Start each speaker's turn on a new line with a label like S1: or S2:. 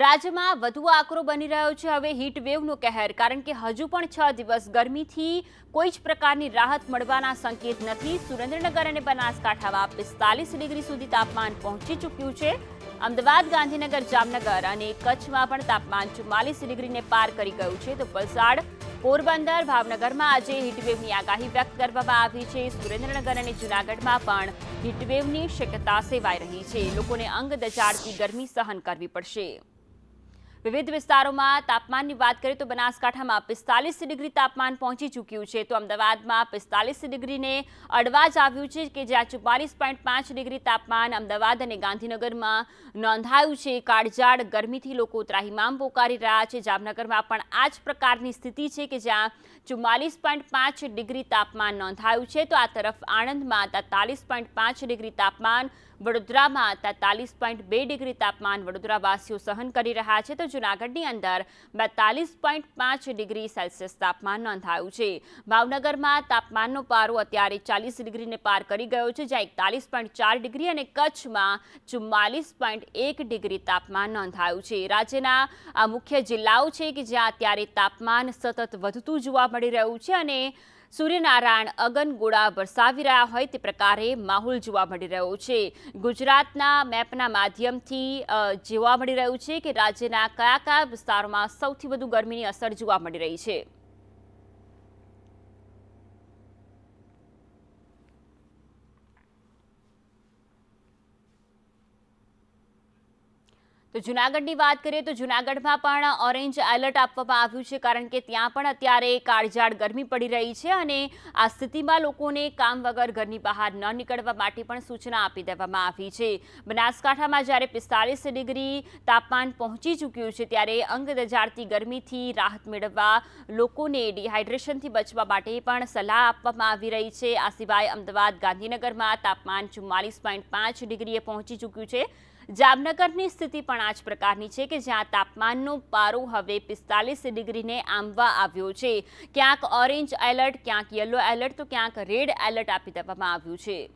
S1: રાજ્યમાં વધુ આકરો બની રહ્યો છે. હવે હીટ વેવનો કહેર, કારણ કે હજુ પણ છ દિવસ ગરમીથી કોઈ જ પ્રકારની રાહત મળવાના સંકેત નથી. સુરેન્દ્રનગર અને બનાસકાંઠામાં પિસ્તાલીસ ડિગ્રી સુધી તાપમાન પહોંચી ચૂક્યું છે. અમદાવાદ, ગાંધીનગર, જામનગર અને કચ્છમાં પણ તાપમાન ચુમ્માલીસ ડિગ્રીને પાર કરી ગયું છે. તો વલસાડ, પોરબંદર, ભાવનગરમાં આજે હીટવેવની આગાહી વ્યક્ત કરવામાં આવી છે. સુરેન્દ્રનગર અને જૂનાગઢમાં પણ હીટવેવની શક્યતા સેવાઈ રહી છે. લોકોને અંગ દજાડતી ગરમી સહન કરવી પડશે. વિવિધ વિસ્તારોમાં તાપમાનની વાત કરીએ તો બનાસકાંઠામાં પિસ્તાલીસ ડિગ્રી તાપમાન પહોંચી ચૂક્યું છે. તો અમદાવાદમાં પિસ્તાલીસ ડિગ્રીને અડવા જ આવ્યું છે કે જ્યાં ચુમ્માલીસ પોઈન્ટ પાંચ ડિગ્રી તાપમાન અમદાવાદ અને ગાંધીનગરમાં નોંધાયું છે. કાળજાળ ગરમીથી લોકો ત્રાહિમામ પોકારી રહ્યા છે. જામનગરમાં પણ આ જ પ્રકારની સ્થિતિ છે કે જ્યાં ચુમ્માલીસ પોઈન્ટ પાંચ ડિગ્રી તાપમાન નોંધાયું છે. તો આ તરફ આણંદમાં તેતાલીસ પોઈન્ટ પાંચ ડિગ્રી તાપમાન વડોદરામાં તેતાલીસ પોઈન્ટ બે ડિગ્રી તાપમાન વડોદરાવાસીઓ સહન કરી રહ્યા છે તો જૂનાગઢની અંદર બેતાલીસ પોઈન્ટ પાંચ ડિગ્રી સેલ્સિયસ તાપમાન નોંધાયું છે. ભાવનગરમાં તાપમાનનો પારો અત્યારે ચાલીસ ડિગ્રીને પાર કરી ગયો છે, જ્યાં એકતાલીસ પોઈન્ટ ચાર ડિગ્રી અને કચ્છમાં ચુમ્માલીસ પોઈન્ટ એક ડિગ્રી તાપમાન નોંધાયું છે. રાજ્યના આ મુખ્ય જિલ્લાઓ છે કે જ્યાં અત્યારે તાપમાન સતત વધતું જોવા મળી રહ્યું છે અને સૂર્યનારાયણ અગનગોળા વરસાવી રહ્યા હોય તે પ્રકારે માહોલ જોવા મળી રહ્યો છે. ગુજરાતના મેપના માધ્યમથી જોવા મળી રહ્યું છે કે રાજ્યના કયા કયા વિસ્તારોમાં સૌથી વધુ ગરમીની અસર જોવા મળી રહી છે. તો જુનાગઢની વાત કરીએ તો જુનાગઢમાં પણ ઓરેન્જ એલર્ટ આપવામાં આવ્યું છે, કારણ કે ત્યાં પણ અત્યારે કાળઝાળ ગરમી પડી રહી છે અને આ સ્થિતિમાં લોકોને કામ વગર ઘરની બહાર ન નીકળવા માટે પણ સૂચના આપી દેવામાં આવી છે. બનાસકાંઠામાં જ્યારે પિસ્તાલીસ ડિગ્રી તાપમાન પહોંચી ચૂક્યું છે, ત્યારે અંગ દજાડતી ગરમીથી રાહત મેળવવા લોકોને ડિહાઇડ્રેશનથી બચવા માટે પણ સલાહ આપવામાં આવી રહી છે. આ સિવાય અમદાવાદ ગાંધીનગરમાં તાપમાન ચુમ્માલીસ પોઈન્ટ પાંચ ડિગ્રીએ પહોંચી ચૂક્યું છે. જામનગરની સ્થિતિ પણ આ જ પ્રકારની છે કે જ્યાં તાપમાનનો પારો હવે પિસ્તાલીસ ડિગ્રીને આંબવા આવ્યો છે. ક્યાંક ઓરેન્જ એલર્ટ, ક્યાંક યલો એલર્ટ, તો ક્યાંક રેડ એલર્ટ આપી દેવામાં આવ્યું છે.